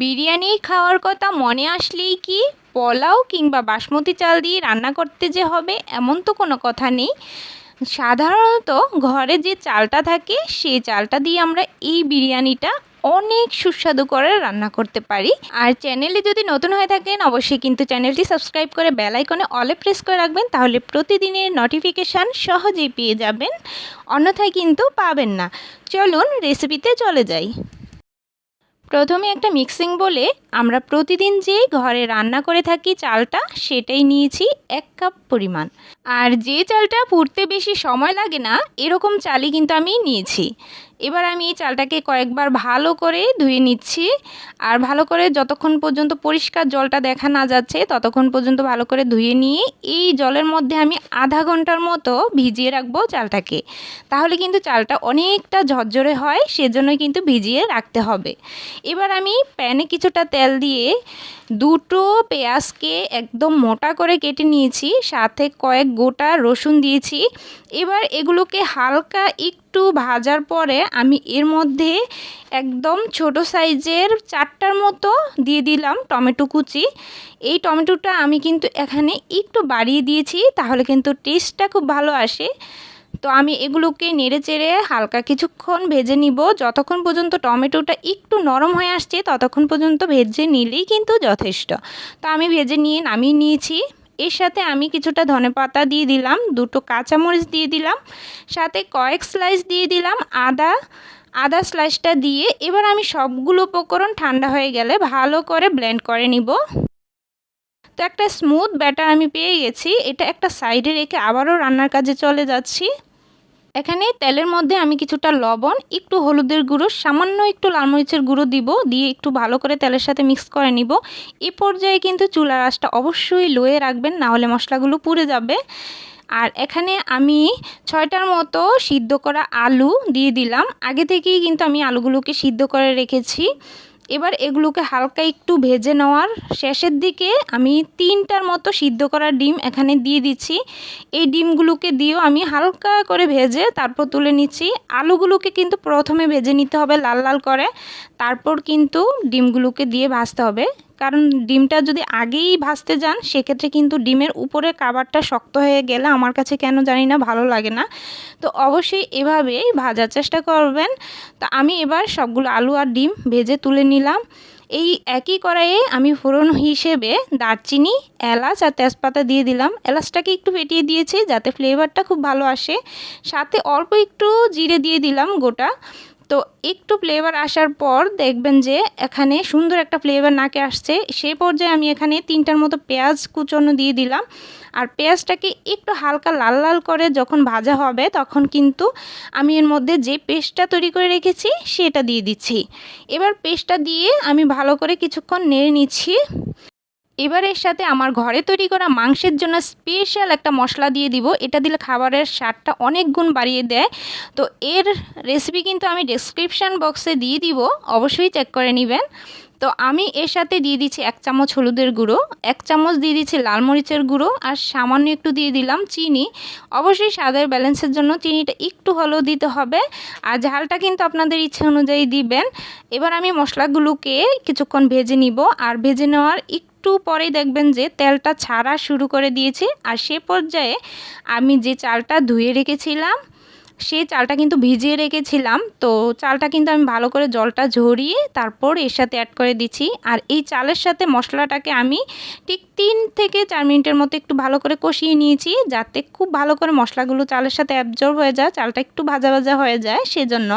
বিরিয়ানি খাওয়ার কথা মনে আসলেই কি? পোলাও কিংবা বাসমতি চাল দিয়ে রান্না করতে যে হবে, এমন তো কোনো কথা নেই। সাধারণত ঘরে যে চালটা থাকে, সেই চালটা দিয়ে আমরা এই বিরিয়ানিটা অনেক সুস্বাদু করে রান্না করতে পারি। আর চ্যানেলে যদি নতুন হয়ে থাকেন, অবশ্যই কিন্তু চ্যানেলটি সাবস্ক্রাইব করে বেল আইকনে অলে প্রেস করে রাখবেন, তাহলে প্রতিদিনের নোটিফিকেশান সহজেই পেয়ে যাবেন। অন্যথায় কিন্তু পাবেন না। চলুন রেসিপিতে চলে যাই। প্রথমে একটা মিক্সিং বলে আমরা প্রতিদিন যে ঘরে রান্না করে থাকি চালটা, সেটাই নিয়েছি এক কাপ পরিমাণ। আর যে চালটা পুড়তে বেশি সময় লাগে না, এরকম চালই কিন্তু আমি নিয়েছি। এবার আমি এই চালটাকে কয়েকবার ভালো করে ধুয়ে নিচ্ছি। আর ভালো করে যতক্ষণ পর্যন্ত পরিষ্কার জলটা দেখা না যাচ্ছে, ততক্ষণ পর্যন্ত ভালো করে ধুয়ে নিয়ে এই জলের মধ্যে আমি আধা ঘণ্টার মতো ভিজিয়ে রাখব চালটাকে। তাহলে কিন্তু চালটা অনেকটা ঝরঝরে হয়, সেজন্যই কিন্তু ভিজিয়ে রাখতে হবে। এবার আমি প্যানে কিছুটা তেল দিয়ে দুটো পেঁয়াজকে একদম মোটা করে কেটে নিয়েছি, সাথে কয়েক গোটা রসুন দিয়েছি। এবার এগুলোকে হালকা একটু ভাজার পরে আমি এর মধ্যে একদম ছোট সাইজের চারটার মতো দিয়ে দিলাম টমেটো কুচি। এই টমেটোটা আমি কিন্তু এখানে একটু বাড়িয়ে দিয়েছি, তাহলে কিন্তু টেস্টটা খুব ভালো আসে। তো আমি এগুলোকে নেড়ে চেড়ে হালকা কিছুক্ষণ ভেজে নিব। যতক্ষণ পর্যন্ত টমেটোটা একটু নরম হয়ে আসছে, ততক্ষণ পর্যন্ত ভেজে নিলেই কিন্তু যথেষ্ট। তো আমি ভেজে নিয়ে নামিয়ে নিয়েছি। এর সাথে আমি কিছুটা ধনে পাতা দিয়ে দিলাম, দুটো কাঁচামরিচ দিয়ে দিলাম, সাথে কয়েক স্লাইস দিয়ে দিলাম আদা। আদা স্লাইসটা দিয়ে এবার আমি সবগুলো উপকরণ ঠান্ডা হয়ে গেলে ভালো করে ব্লেন্ড করে নিব। তো একটা স্মুথ ব্যাটার আমি পেয়ে গেছি। এটা একটা সাইডে রেখে আবারও রান্নার কাজে চলে যাচ্ছি। এখানে তেলের মধ্যে আমি কিছুটা লবণ, একটু হলুদের গুঁড়ো, সামান্য একটু লাল মরিচের গুঁড়ো দিব, দিয়ে একটু ভালো করে তেলের সাথে মিক্স করে নিব। এ পর্যায়ে কিন্তু চুলার আঁচটা অবশ্যই লোয়ে রাখবেন, না হলে মশলাগুলো পুড়ে যাবে। আর এখানে আমি ছয়টার মতো সিদ্ধ করা আলু দিয়ে দিলাম। আগে থেকেই কিন্তু আমি আলুগুলোকে সিদ্ধ করে রেখেছি। এবার এগুলোকে হালকা একটু ভেজে নেওয়ার শেষের দিকে আমি তিনটার মতো সিদ্ধ করা ডিম এখানে দিয়ে দিচ্ছি। এই ডিমগুলোকে দিয়েও আমি হালকা করে ভেজে তারপর তুলে নিচ্ছি। আলুগুলোকে কিন্তু প্রথমে ভেজে নিতে হবে লাল লাল করে। তারপর কিন্তু ডিমগুলোকে দিয়ে ভাজতে হবে। কারণ ডিমটা যদি আগেই ভাজতে যান, সেক্ষেত্রে কিন্তু ডিমের উপরে কাবারটা শক্ত হয়ে গেলে আমার কাছে কেন জানি না ভালো লাগে না। তো অবশ্যই এভাবেই ভাজার চেষ্টা করবেন। তো আমি এবার সবগুলো আলু আর ডিম ভেজে তুলে নিলাম। এই একই কড়াইয়ে আমি ফোড়ন হিসেবে দারচিনি, এলাচ আর তেজপাতা দিয়ে দিলাম। এলাচটাকে একটু ফেটিয়ে দিয়েছি যাতে ফ্লেভারটা খুব ভালো আসে। সাথে অল্প একটু জিরে দিয়ে দিলাম গোটা। তো একটু ফ্লেভার আসার পর দেখবেন যে এখানে সুন্দর একটা ফ্লেভার নাকে আসছে। সেই পর্যায়ে আমি এখানে তিনটার মতো পেঁয়াজ কুচনো দিয়ে দিলাম। আর পেঁয়াজটাকে একটু হালকা লাল লাল করে যখন ভাজা হবে তখন কিন্তু আমি এর মধ্যে যে পেস্টটা তৈরি করে রেখেছি সেটা দিয়ে দিচ্ছি। এবার পেস্টটা দিয়ে আমি ভালো করে কিছুক্ষণ নেড়ে নিচ্ছি। এবার এর সাথে আমার ঘরে তৈরি করা মাংসের জন্য স্পেশাল একটা মশলা দিয়ে দিব। এটা দিলে খাবারের স্বাদটা অনেক গুণ বাড়িয়ে দেয়। তো এর রেসিপি কিন্তু আমি ডেসক্রিপশান বক্সে দিয়ে দিব, অবশ্যই চেক করে নেবেন। তো আমি এর সাথে দিয়ে দিচ্ছি এক চামচ হলুদের গুঁড়ো, এক চামচ দিয়ে দিচ্ছি লাল মরিচের গুঁড়ো আর সামান্য একটু দিয়ে দিলাম চিনি। অবশ্যই স্বাদের ব্যালেন্সের জন্য চিনিটা একটু হলেও দিতে হবে আর ঝালটা কিন্তু আপনাদের ইচ্ছে অনুযায়ী দিবেন। এবার আমি মশলাগুলোকে কিছুক্ষণ ভেজে নিব আর ভেজে নেওয়ার একটু পরেই দেখবেন যে তেলটা ছাড়া শুরু করে দিয়েছি। আর সে পর্যায়ে আমি যে চালটা ধুয়ে রেখেছিলাম সেই চালটা কিন্তু ভিজিয়ে রেখেছিলাম। তো চালটা কিন্তু আমি ভালো করে জলটা ঝরিয়ে তারপর এর সাথে অ্যাড করে দিচ্ছি। আর এই চালের সাথে মশলাটাকে আমি ঠিক তিন থেকে চার মিনিটের মতো একটু ভালো করে কষিয়ে নিয়েছি, যাতে খুব ভালো করে মশলাগুলো চালের সাথে অ্যাবজর্ব হয়ে যায়, চালটা একটু ভাজা ভাজা হয়ে যায় সেজন্য।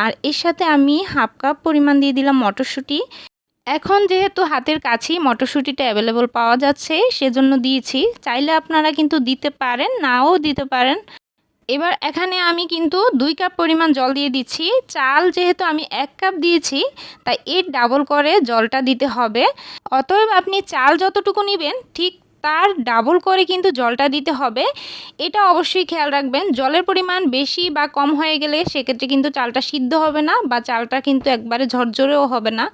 আর এর সাথে আমি হাফ কাপ পরিমাণ দিয়ে দিলাম মটরশুঁটি। এখন যেহেতু হাতের কাছেই মটরশুঁটিটা অ্যাভেলেবল পাওয়া যাচ্ছে, সেজন্য দিয়েছি। চাইলে আপনারা কিন্তু দিতে পারেন, নাও দিতে পারেন। এবার এখানে আমি কিন্তু দুই কাপ পরিমাণ জল দিয়ে দিচ্ছি। চাল যেহেতু আমি এক কাপ দিয়েছি, তাই এর ডাবল করে জলটা দিতে হবে। অতএব আপনি চাল যতটুকু নেবেন, ঠিক তার ডাবল করে কিন্তু জলটা দিতে হবে। এটা অবশ্যই খেয়াল রাখবেন, জলের পরিমাণ বেশি বা কম হয়ে গেলে সেক্ষেত্রে কিন্তু চালটা সিদ্ধ হবে না বা চালটা কিন্তু একবারে ঝরঝরেও হবে না।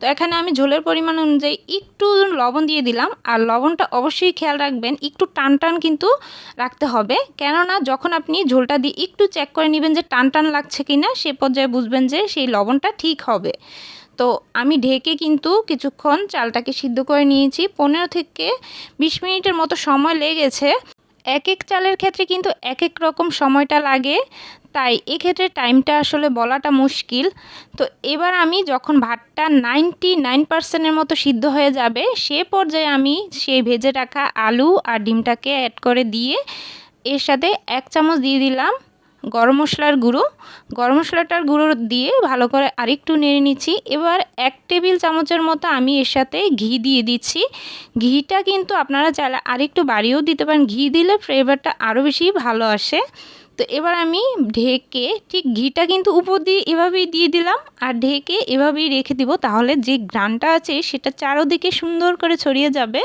তো এখানে আমি ঝোলের পরিমাণ অনুযায়ী একটু লবণ দিয়ে দিলাম, আর লবণটা অবশ্যই খেয়াল রাখবেন, একটু টান টান কিন্তু রাখতে হবে। কেননা যখন আপনি ঝোলটা দিয়ে একটু চেক করে নেবেন যে টান টান লাগছে কি না সে পর্যায়ে বুঝবেন যে সেই লবণটা ঠিক হবে। তো আমি ঢেকে কিন্তু কিছুক্ষণ চালটাকে সিদ্ধ করে নিয়েছি। পনেরো থেকে বিশ মিনিটের মতো সময় লেগেছে। এক এক চালের ক্ষেত্রে কিন্তু এক এক রকম সময়টা লাগে। তাই এক্ষেত্রে টাইমটা আসলে বলাটা মুশকিল। তো এবার আমি যখন ভাতটা নাইনটি নাইন পার্সেন্টের মতো সিদ্ধ হয়ে যাবে, সে পর্যায়ে আমি সেই ভেজে রাখা আলু আর ডিমটাকে অ্যাড করে দিয়ে এর সাথে এক চামচ দিয়ে দিলাম। গরম মশলার গুঁড়ো। গরম মশলাটার গুঁড়ো দিয়ে ভালো করে আরেকটু নেড়ে নিচ্ছি। এবার এক টেবিল চামচের মতো আমি এর সাথে ঘি দিয়ে দিচ্ছি। ঘিটা কিন্তু আপনারা চাইলে আরেকটু বাড়িয়েও দিতে পারেন। ঘি দিলে ফ্লেভারটা আরও বেশি ভালো আসে। তো এবার আমি ঢেকে ঠিক ঘিটা কিন্তু উপর দিয়ে এভাবেই দিয়ে দিলাম। আর ঢেকে এভাবেই রেখে দিব তাহলে যে গ্রানটা আছে সেটা চারোদিকে সুন্দর করে ছড়িয়ে যাবে।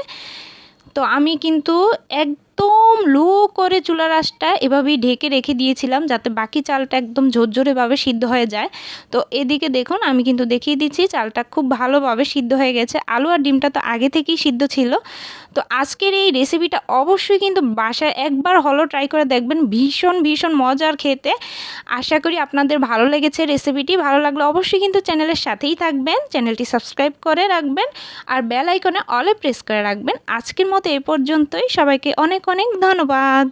তো আমি কিন্তু একদম লো করে চুলার আঁচটা এভাবেই ঢেকে রেখে দিয়েছিলাম যাতে বাকি চালটা একদম ঝরঝরেভাবে সিদ্ধ হয়ে যায়। তো এদিকে দেখুন, আমি কিন্তু দেখিয়ে দিচ্ছি, চালটা খুব ভালোভাবে সিদ্ধ হয়ে গেছে। আলু আর ডিমটা তো আগে থেকেই সিদ্ধ ছিল। তো আজকের এই রেসিপিটা অবশ্যই কিন্তু বাসায় একবার হলো ট্রাই করে দেখবেন। ভীষণ ভীষণ মজার খেতে। আশা করি আপনাদের ভালো লেগেছে রেসিপিটি ভালো লাগলে অবশ্যই কিন্তু চ্যানেলের সাথেই থাকবেন। চ্যানেলটি সাবস্ক্রাইব করে রাখবেন আর বেল আইকনে অলে প্রেস করে রাখবেন। আজকের মতো এ পর্যন্তই। সবাইকে অনেক অনেক ধন্যবাদ।